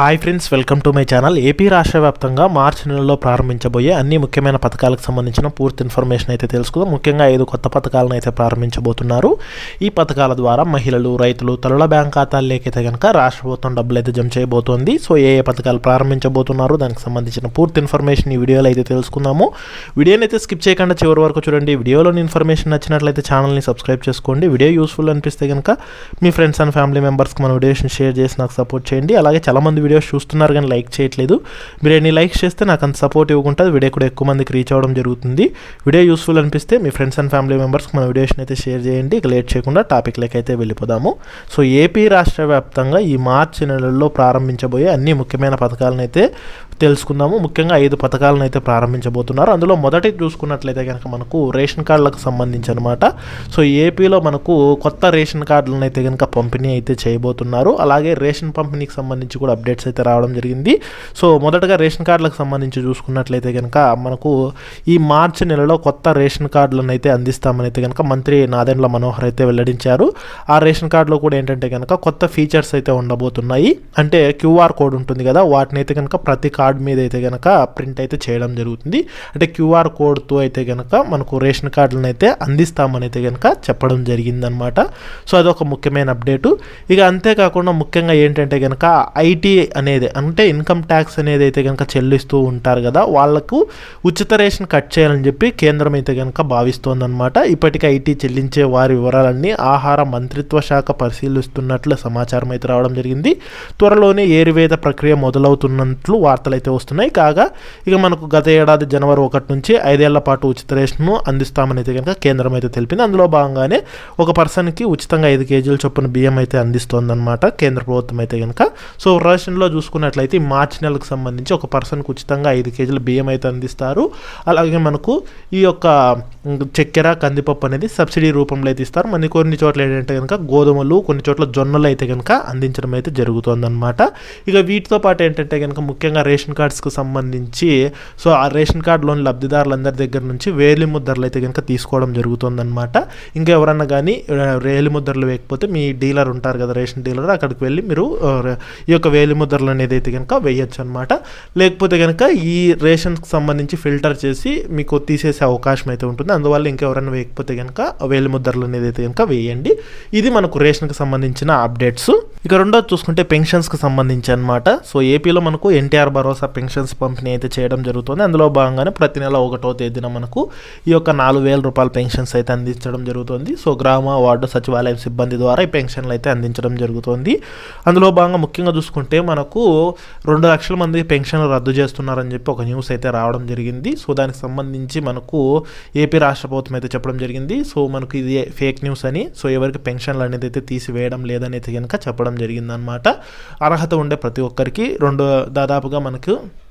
Hi friends welcome to my channel AP రాష్ట్ర వ్యాప్తంగా మార్చి నెలలో ప్రారంభించబోయే అన్ని ముఖ్యమైన పథకాలకు సంబంధించిన పూర్తి ఇన్ఫర్మేషన్ అయితే తెలుసుకుందాం. ముఖ్యంగా ఐదు కొత్త పథకాలను అయితే ప్రారంభించబోతున్నారు. ఈ పథకాల ద్వారా మహిళలు రైతులు తరుల బ్యాంక్ ఖాతాల్లోకైతే కనుక రాష్ట్ర ప్రభుత్వం డబ్బులు అయితే జమ చేయబోతోంది. సో ఏ ఏ పథకాలు ప్రారంభించబోతున్నారు దానికి సంబంధించిన పూర్తి ఇన్ఫర్మేషన్ ఈ వీడియోలో అయితే తెలుసుకుందాము. వీడియోని అయితే స్కిప్ చేయకుండా చివరి వరకు చూడండి. వీడియోలోని ఇన్ఫర్మేషన్ నచ్చినట్లయితే ఛానల్ని సబ్స్క్రైబ్ చేసుకోండి. వీడియో యూస్ఫుల్ అనిపిస్తే కనుక మీ ఫ్రెండ్స్ అండ్ ఫ్యామిలీ మెంబర్స్కి మన వీడియోస్ని షేర్ చేసి నాకు సపోర్ట్ చేయండి. అలాగే చాలామంది వీడియోస్ చూస్తున్నారు కానీ లైక్ చేయట్లేదు. మీరు ఎన్ని లైక్స్ చేస్తే నాకు అంత సపోర్ట్ ఇవ్వకుంటుంది వీడియో కూడా ఎక్కువ మందికి రీచ్ అవ్వడం జరుగుతుంది. వీడియో యూస్ఫుల్ అనిపిస్తే మీ ఫ్రెండ్స్ అండ్ ఫ్యామిలీ మెంబర్స్కి మన వీడియోస్ని అయితే షేర్ చేయండి. ఇక లేట్ చేయకుండా టాపిక్లకి అయితే వెళ్ళిపోదాము. సో ఏపీ రాష్ట్ర వ్యాప్తంగా ఈ మార్చి నెలల్లో ప్రారంభించబోయే అన్ని ముఖ్యమైన పథకాలను అయితే తెలుసుకుందాము. ముఖ్యంగా ఐదు పథకాలను అయితే ప్రారంభించబోతున్నారు. అందులో మొదటి చూసుకున్నట్లయితే కనుక మనకు రేషన్ కార్డులకు సంబంధించి అనమాట సో ఏపీలో మనకు కొత్త రేషన్ కార్డులను అయితే కనుక పంపిణీ అయితే చేయబోతున్నారు. అలాగే రేషన్ పంపిణీకి సంబంధించి కూడా అప్డేట్ అప్డేట్స్ అయితే రావడం జరిగింది. సో మొదటగా రేషన్ కార్డులకు సంబంధించి చూసుకున్నట్లయితే కనుక మనకు ఈ మార్చి నెలలో కొత్త రేషన్ కార్డులను అయితే అందిస్తామని అయితే కనుక మంత్రి నాదెండ్ల మనోహర్ అయితే వెల్లడించారు. ఆ రేషన్ కార్డులో కూడా ఏంటంటే కనుక కొత్త ఫీచర్స్ అయితే ఉండబోతున్నాయి. అంటే క్యూఆర్ కోడ్ ఉంటుంది కదా వాటిని అయితే కనుక ప్రతి కార్డు మీద అయితే కనుక ప్రింట్ అయితే చేయడం జరుగుతుంది. అంటే క్యూఆర్ కోడ్తో అయితే కనుక మనకు రేషన్ కార్డులను అయితే అందిస్తామని అయితే కనుక చెప్పడం జరిగిందనమాట సో అదొక ముఖ్యమైన అప్డేటు. ఇక అంతేకాకుండా ముఖ్యంగా ఏంటంటే కనుక ఐటీ అనేది అంటే ఇన్కమ్ ట్యాక్స్ అనేది అయితే కనుక చెల్లిస్తూ ఉంటారు కదా వాళ్ళకు ఉచిత రేషన్ కట్ చేయాలని చెప్పి కేంద్రం అయితే కనుక భావిస్తోందనమాట ఇప్పటికే ఐటీ చెల్లించే వారి వివరాలన్నీ ఆహార మంత్రిత్వ శాఖ పరిశీలిస్తున్నట్లు సమాచారం అయితే రావడం జరిగింది. త్వరలోనే ఏరివేత ప్రక్రియ మొదలవుతున్నట్లు వార్తలు అయితే వస్తున్నాయి. కాగా ఇక మనకు గత ఏడాది జనవరి ఒకటి నుంచి ఐదేళ్ళ పాటు ఉచిత రేషన్ను అందిస్తామని అయితే కనుక కేంద్రం అయితే తెలిపింది. అందులో భాగంగానే ఒక పర్సన్కి ఉచితంగా ఐదు కేజీల చొప్పున బియ్యం అయితే అందిస్తోందన్నమాట కేంద్ర ప్రభుత్వం అయితే కనుక సో రేషన్లో చూసుకున్నట్లయితే మార్చ్ మార్చి నెలకు సంబంధించి ఒక పర్సన్కి ఉచితంగా ఐదు కేజీల బియ్యం అయితే అందిస్తారు. అలాగే మనకు ఈ యొక్క చక్కెర కందిపప్పు అనేది సబ్సిడీ రూపంలో అయితే ఇస్తారు. మరి కొన్ని చోట్ల ఏంటంటే కనుక గోధుమలు కొన్ని చోట్ల జొన్నలు అయితే కనుక అందించడం అయితే జరుగుతుందన్నమాట. ఇక వీటితో పాటు ఏంటంటే కనుక ముఖ్యంగా రేషన్ కార్డ్స్కి సంబంధించి సో ఆ రేషన్ కార్డులోని లబ్ధిదారులందరి దగ్గర నుంచి వేలి ముద్రలు అయితే కనుక తీసుకోవడం జరుగుతుందన్నమాట. ఇంకా ఎవరన్నా కానీ వేలి ముద్రలు వేయకపోతే మీ డీలర్ ఉంటారు కదా రేషన్ డీలర్ అక్కడికి వెళ్ళి మీరు ఈ యొక్క వేలి ముద్రలు అనేది అయితే కనుక వేయచ్చు అనమాట లేకపోతే కనుక ఈ రేషన్కి సంబంధించి ఫిల్టర్ చేసి మీకు తీసేసే అవకాశం అయితే ఉంటుంది. అందువల్ల ఇంకెవరైనా వేయకపోతే కనుక వేలి ముద్రలు అనేది అయితే కనుక వేయండి. ఇది మనకు రేషన్కి సంబంధించిన అప్డేట్స్. ఇక రెండోది చూసుకుంటే పెన్షన్స్కి సంబంధించి అనమాట సో ఏపీలో మనకు ఎన్టీఆర్ భరోసా పెన్షన్స్ పంపిణీ అయితే చేయడం జరుగుతుంది. అందులో భాగంగానే ప్రతి నెల ఒకటో తేదీన మనకు ఈ యొక్క నాలుగు వేల రూపాయల పెన్షన్స్ అయితే అందించడం జరుగుతుంది. సో గ్రామ వార్డు సచివాలయం సిబ్బంది ద్వారా ఈ పెన్షన్లు అయితే అందించడం జరుగుతుంది. అందులో భాగంగా ముఖ్యంగా చూసుకుంటే మనకు రెండు లక్షల మంది పెన్షన్లు రద్దు చేస్తున్నారని చెప్పి ఒక న్యూస్ అయితే రావడం జరిగింది. సో దానికి సంబంధించి మనకు ఏపీ రాష్ట్ర ప్రభుత్వం అయితే చెప్పడం జరిగింది. సో మనకు ఇది ఫేక్ న్యూస్ అని. సో ఎవరికి పెన్షన్లు అనేది అయితే తీసివేయడం లేదని అయితే కనుక చెప్పడం జరిగిందనమాట అర్హత ఉండే ప్రతి ఒక్కరికి రెండు దాదాపుగా మనకు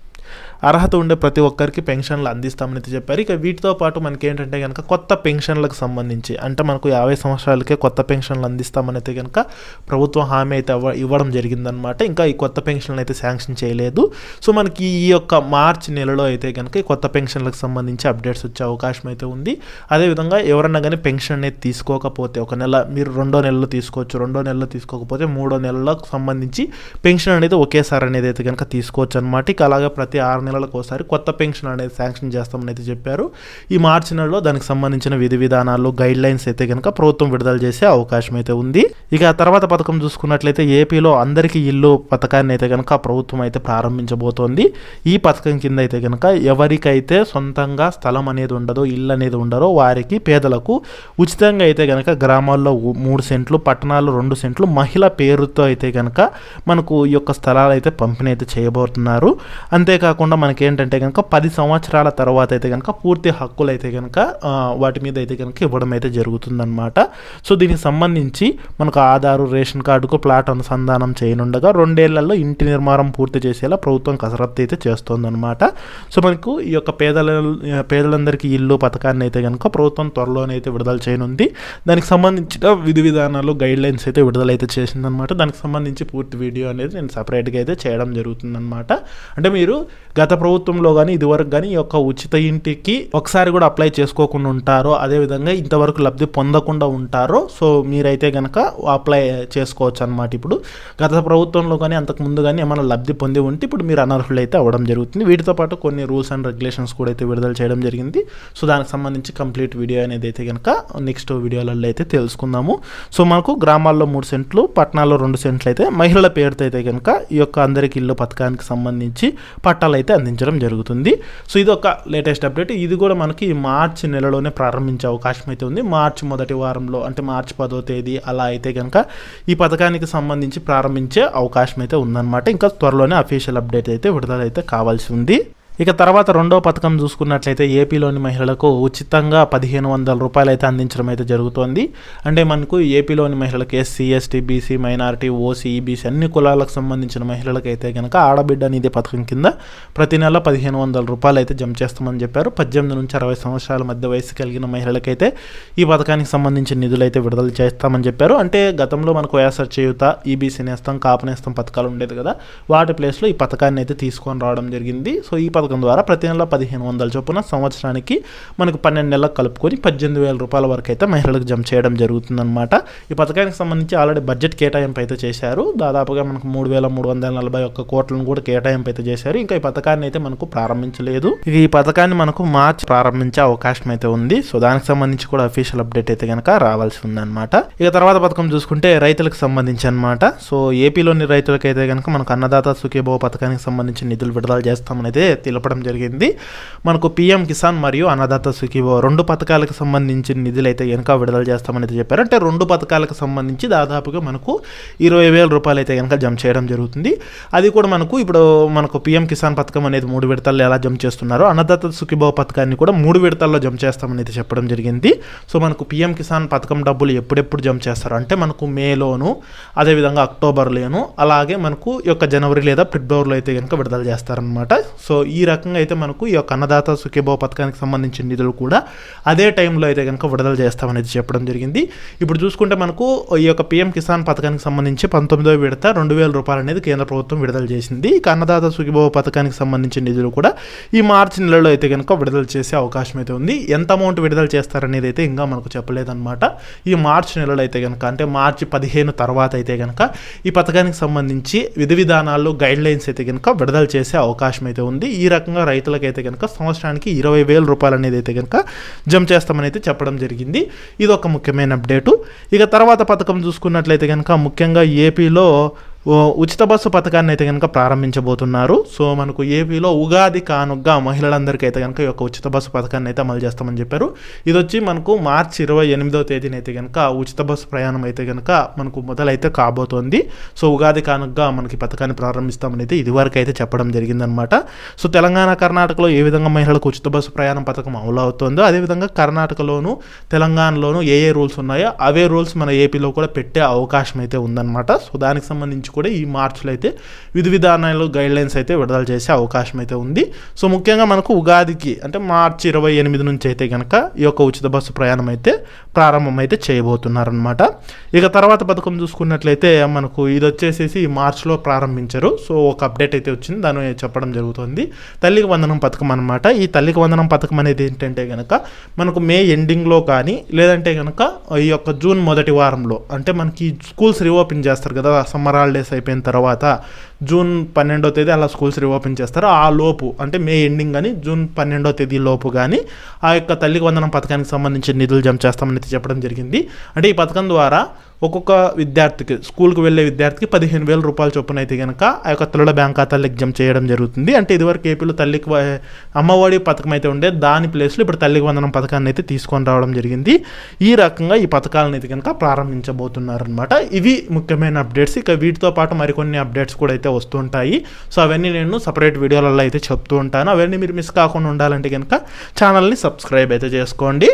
అర్హత ఉండే ప్రతి ఒక్కరికి పెన్షన్లు అందిస్తామని అయితే చెప్పారు. ఇక వీటితో పాటు మనకి ఏంటంటే కనుక కొత్త పెన్షన్లకు సంబంధించి అంటే మనకు యాభై సంవత్సరాలకే కొత్త పెన్షన్లు అందిస్తామని అయితే కనుక ప్రభుత్వం హామీ అయితే ఇవ్వడం జరిగిందనమాట ఇంకా ఈ కొత్త పెన్షన్లు అయితే శాంక్షన్ చేయలేదు. సో మనకి ఈ యొక్క మార్చి నెలలో అయితే కనుక ఈ కొత్త పెన్షన్లకు సంబంధించి అప్డేట్స్ వచ్చే అవకాశం అయితే ఉంది. అదేవిధంగా ఎవరన్నా కానీ పెన్షన్ అనేది తీసుకోకపోతే ఒక నెల మీరు రెండో నెలలో తీసుకోవచ్చు రెండో నెలలో తీసుకోకపోతే మూడో నెలలకు సంబంధించి పెన్షన్ అనేది ఒకేసారి అనేది అయితే కనుక తీసుకోవచ్చు అనమాట ఇక అలాగే ప్రతి ఆరు నెలలకు ఒకసారి కొత్త పెన్షన్ అనేది శాంక్షన్ చేస్తామని అయితే చెప్పారు. ఈ మార్చి నెలలో దానికి సంబంధించిన విధి విధానాలు గైడ్ లైన్స్ అయితే కనుక ప్రభుత్వం విడుదల చేసే అవకాశం అయితే ఉంది. ఇక తర్వాత పథకం చూసుకున్నట్లయితే ఏపీలో అందరికీ ఇల్లు పథకాన్ని అయితే కనుక ప్రభుత్వం అయితే ప్రారంభించబోతోంది. ఈ పథకం కింద అయితే కనుక ఎవరికైతే సొంతంగా స్థలం అనేది ఉండదో ఇల్లు అనేది ఉండరో వారికి పేదలకు ఉచితంగా అయితే కనుక గ్రామాల్లో మూడు సెంట్లు పట్టణాల్లో రెండు సెంట్లు మహిళ పేరుతో అయితే కనుక మనకు ఈ యొక్క స్థలాలు అయితే పంపిణీ అయితే చేయబోతున్నారు. అంతేకాకుండా మనకి ఏంటంటే కనుక పది సంవత్సరాల తర్వాత అయితే కనుక పూర్తి హక్కులు అయితే కనుక వాటి మీద అయితే కనుక ఇవ్వడం అయితే జరుగుతుందన్నమాట. సో దీనికి సంబంధించి మనకు ఆధారు రేషన్ కార్డుకు ప్లాట్ అనుసంధానం చేయనుండగా రెండేళ్ళలో ఇంటి నిర్మాణం పూర్తి చేసేలా ప్రభుత్వం కసరత్తు అయితే చేస్తోందనమాట సో మనకు ఈ యొక్క పేదల పేదలందరికీ ఇల్లు పథకాన్ని అయితే కనుక ప్రభుత్వం త్వరలోనే అయితే విడుదల చేయనుంది. దానికి సంబంధించిన విధి విధానాలు గైడ్ లైన్స్ అయితే విడుదలైతే చేసిందనమాట దానికి సంబంధించి పూర్తి వీడియో అనేది నేను సపరేట్గా అయితే చేయడం జరుగుతుందన్నమాట. అంటే మీరు గత గత ప్రభుత్వంలో కానీ ఇదివరకు కానీ ఈ యొక్క ఉచిత ఇంటికి ఒకసారి కూడా అప్లై చేసుకోకుండా ఉంటారో అదేవిధంగా ఇంతవరకు లబ్ధి పొందకుండా ఉంటారో సో మీరైతే కనుక అప్లై చేసుకోవచ్చు అనమాట ఇప్పుడు. గత ప్రభుత్వంలో కానీ అంతకుముందు కానీ ఏమైనా లబ్ధి పొంది ఉంటే ఇప్పుడు మీరు అనర్హులైతే అవ్వడం జరుగుతుంది. వీటితో పాటు కొన్ని రూల్స్ అండ్ రెగ్యులేషన్స్ కూడా అయితే విడుదల చేయడం జరిగింది. సో దానికి సంబంధించి కంప్లీట్ వీడియో అనేది అయితే కనుక నెక్స్ట్ వీడియోలలో అయితే తెలుసుకుందాము. సో మనకు గ్రామాల్లో మూడు సెంట్లు పట్టణాల్లో రెండు సెంట్లు అయితే మహిళల పేరుతో అయితే కనుక ఈ యొక్క అందరికి ఇల్లు పథకానికి సంబంధించి పట్టాలు అయితే అందించడం జరుగుతుంది. సో ఇది ఒక లేటెస్ట్ అప్డేట్. ఇది కూడా మనకి మార్చి నెలలోనే ప్రారంభించే అవకాశం అయితే ఉంది. మార్చి మొదటి వారంలో అంటే మార్చి పదో తేదీ అలా అయితే కనుక ఈ పథకానికి సంబంధించి ప్రారంభించే అవకాశం అయితే ఉందన్నమాట. ఇంకా త్వరలోనే అఫీషియల్ అప్డేట్ అయితే విడుదల అయితే కావాల్సి ఉంది. ఇక తర్వాత రెండో పథకం చూసుకున్నట్లయితే ఏపీలోని మహిళలకు ఉచితంగా పదిహేను వందల రూపాయలు అయితే అందించడం అయితే జరుగుతోంది. అంటే మనకు ఏపీలోని మహిళలకు SC ST BC minority OC EBC అన్ని కులాలకు సంబంధించిన మహిళలకు అయితే కనుక ఆడబిడ్డ నిధి పథకం కింద ప్రతి నెల పదిహేను వందల రూపాయలు అయితే జమ చేస్తామని చెప్పారు. పద్దెనిమిది నుంచి అరవై సంవత్సరాల మధ్య వయసు కలిగిన మహిళలకైతే ఈ పథకానికి సంబంధించిన నిధులు అయితే విడుదల చేస్తామని చెప్పారు. అంటే గతంలో మనకు వైఎస్ఆర్ చేయుత e, ఈబీసీ నేస్తం కాపు నేస్తం పథకాలు ఉండేది కదా. వాటి ప్లేస్లో ఈ పథకాన్ని అయితే తీసుకొని రావడం జరిగింది. సో ఈ పథకం ద్వారా ప్రతి నెల పదిహేను వందల చొప్పున సంవత్సరానికి మనకు పన్నెండు నెలలకు కలుపుకొని పద్దెనిమిది వేల రూపాయల వరకు అయితే మహిళలకు జమ చేయడం జరుగుతుందన్నమాట. ఈ పథకానికి సంబంధించి ఆల్రెడీ బడ్జెట్ కేటాయింపు అయితే చేశారు. దాదాపుగా మనకు మూడు వేల మూడు వందల నలభై ఒక్క కోట్లను కూడా కేటాయింపు అయితే చేశారు. ఇంకా ఈ పథకాన్ని అయితే మనకు ప్రారంభించలేదు. ఈ పథకాన్ని మనకు మార్చి ప్రారంభించే అవకాశం అయితే ఉంది. సో దానికి సంబంధించి కూడా అఫీషియల్ అప్డేట్ అయితే కనుక రావాల్సి ఉందన్నమాట. ఇక తర్వాత పథకం చూసుకుంటే రైతులకు సంబంధించి అనమాట సో ఏపీలోని రైతులకైతే కనుక మనకు అన్నదాత సుఖీభవ పథకానికి సంబంధించి నిధులు విడుదల చేస్తామని అయితే తెలపడం జరిగింది. మనకు పీఎం కిసాన్ మరియు అన్నదాత సుఖీభవ రెండు పథకాలకు సంబంధించిన నిధులు అయితే కనుక విడుదల చేస్తామని అయితే చెప్పారు. అంటే రెండు పథకాలకు సంబంధించి దాదాపుగా మనకు ఇరవై వేల రూపాయలు అయితే కనుక జమ చేయడం జరుగుతుంది. అది కూడా మనకు ఇప్పుడు మనకు పిఎం కిసాన్ పథకం అనేది మూడు విడతల్లో ఎలా జమ చేస్తున్నారో అన్నదాత సుఖీభవ పథకాన్ని కూడా మూడు విడతల్లో జమ చేస్తామని అయితే చెప్పడం జరిగింది. సో మనకు పిఎం కిసాన్ పథకం డబ్బులు ఎప్పుడెప్పుడు జమ చేస్తారు? అంటే మనకు మేలోను అదేవిధంగా అక్టోబర్లోను అలాగే మనకు యొక్క జనవరి లేదా ఫిబ్రవరిలో అయితే కనుక విడుదల చేస్తారనమాట సో ఈ ఈ రకంగా అయితే మనకు ఈ యొక్క అన్నదాత సుఖీభావ పథకానికి సంబంధించిన నిధులు కూడా అదే టైంలో అయితే కనుక విడుదల చేస్తామనేది చెప్పడం జరిగింది. ఇప్పుడు చూసుకుంటే మనకు ఈ యొక్క పిఎం కిసాన్ పథకానికి సంబంధించి పంతొమ్మిదో విడత రెండు వేల రూపాయలు అనేది కేంద్ర ప్రభుత్వం విడుదల చేసింది. ఇక అన్నదాత సుఖీభావ పథకానికి సంబంధించిన నిధులు కూడా ఈ మార్చి నెలలో అయితే కనుక విడుదల చేసే అవకాశం అయితే ఉంది. ఎంత అమౌంట్ విడుదల చేస్తారనేది అయితే ఇంకా మనకు చెప్పలేదన్నమాట. ఈ మార్చి నెలలో అయితే కనుక అంటే మార్చి పదిహేను తర్వాత అయితే కనుక ఈ పథకానికి సంబంధించి విధి విధానాలు గైడ్ లైన్స్ అయితే కనుక విడుదల చేసే అవకాశం అయితే ఉంది. ఈ రకంగా రైతులకైతే కనుక సంవత్సరానికి ఇరవై వేల రూపాయలు అనేది అయితే కనుక జమ చేస్తామని అయితే చెప్పడం జరిగింది. ఇది ఒక ముఖ్యమైన అప్డేటు. ఇక తర్వాత పథకం చూసుకున్నట్లయితే కనుక ముఖ్యంగా ఏపీలో ఉచిత బస్సు పథకాన్ని అయితే కనుక ప్రారంభించబోతున్నారు. సో మనకు ఏపీలో ఉగాది కానుగ్గా మహిళలందరికీ అయితే కనుక ఈ యొక్క ఉచిత బస్సు పథకాన్ని అయితే అమలు చేస్తామని చెప్పారు. ఇది వచ్చి మనకు మార్చి ఇరవై ఎనిమిదో తేదీన అయితే కనుక ఉచిత బస్సు ప్రయాణం అయితే కనుక మనకు మొదలైతే కాబోతోంది. సో ఉగాది కానుగ్గా మనకి పథకాన్ని ప్రారంభిస్తామని అయితే ఇదివరకు అయితే చెప్పడం జరిగిందనమాట. సో తెలంగాణ కర్ణాటకలో ఏ విధంగా మహిళలకు ఉచిత బస్సు ప్రయాణం పథకం అమలు అవుతుందో అదేవిధంగా కర్ణాటకలోను తెలంగాణలోను ఏ ఏ రూల్స్ ఉన్నాయో అవే రూల్స్ మన ఏపీలో కూడా పెట్టే అవకాశం అయితే ఉందన్నమాట సో దానికి సంబంధించి కూడా ఈ మార్చ్లో అయితే విధి విధానాలు గైడ్ లైన్స్ అయితే విడుదల చేసే అవకాశం అయితే ఉంది. సో ముఖ్యంగా మనకు ఉగాదికి అంటే మార్చి ఇరవై ఎనిమిది నుంచి అయితే కనుక ఈ యొక్క ఉచిత బస్సు ప్రయాణం అయితే ప్రారంభం అయితే చేయబోతున్నారనమాట ఇక తర్వాత పథకం చూసుకున్నట్లయితే మనకు ఇది వచ్చేసేసి మార్చ్లో మార్చిలో ప్రారంభించారు. సో ఒక అప్డేట్ అయితే వచ్చింది. దాన్ని చెప్పడం జరుగుతుంది. తల్లికి వందనం పథకం అనమాట ఈ తల్లికి వందనం పథకం అనేది ఏంటంటే కనుక మనకు మే ఎండింగ్లో కానీ లేదంటే కనుక ఈ యొక్క జూన్ మొదటి వారంలో అంటే మనకి స్కూల్స్ రీఓపెన్ చేస్తారు కదా సమ్మర్ హాలిడేస్ అయిపోయిన తర్వాత జూన్ పన్నెండో తేదీ అలా స్కూల్స్ రీఓపెన్ చేస్తారు. ఆ లోపు అంటే మే ఎండింగ్ కానీ జూన్ పన్నెండో తేదీ లోపు కానీ ఆ యొక్క తల్లికి వందనం పథకానికి సంబంధించిన నిధులు జమ చేస్తామని అయితే చెప్పడం జరిగింది. అంటే ఈ పథకం ద్వారా ఒక్కొక్క విద్యార్థికి స్కూల్కి వెళ్ళే విద్యార్థికి పదిహేను వేల రూపాయల చొప్పున అయితే కనుక ఆ యొక్క తల్లుల బ్యాంక్ ఖాతాలకు జమ చేయడం జరుగుతుంది. అంటే ఇదివరకు ఏపీలో తల్లికి అమ్మఒడి పథకం అయితే ఉండే దాని ప్లేస్లో ఇప్పుడు తల్లికి వందనం పథకాన్ని అయితే తీసుకొని రావడం జరిగింది. ఈ రకంగా ఈ పథకాలను అయితే కనుక ప్రారంభించబోతున్నారనమాట ఇవి ముఖ్యమైన అప్డేట్స్. ఇక వీటితో పాటు మరికొన్ని అప్డేట్స్ కూడా అయితే వస్తుంటాయి సో అవన్నీ నేను సపరేట్ వీడియోలలో అయితే చెప్తూ ఉంటాను. అవన్నీ మీరు మిస్ కాకుండా ఉండాలంటే కనుక ఛానల్ని సబ్స్క్రైబ్ అయితే చేసుకోండి.